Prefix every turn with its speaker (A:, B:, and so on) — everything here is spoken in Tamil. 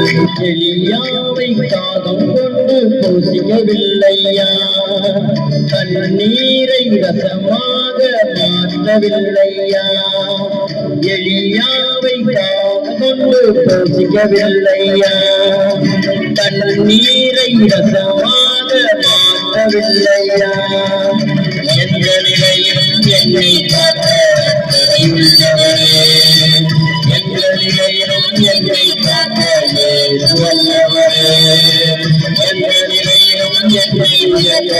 A: எளியாவை தாகம் கொண்டு பூசிக்கவில்லையா? தண்ணீரை ரசமாக மாற்றவில்லையா? எளியாவை தாகம் கொண்டு பூசிக்கவில்லையா? தண்ணீரை ரசமாக மாற்றவில்லையா? எந்த நிலையும் என்னை காட்ட எந்த நிலையும் என்னை காட்ட வல்லவரே எந்த நிலையிலும் என்னை உயர்த்த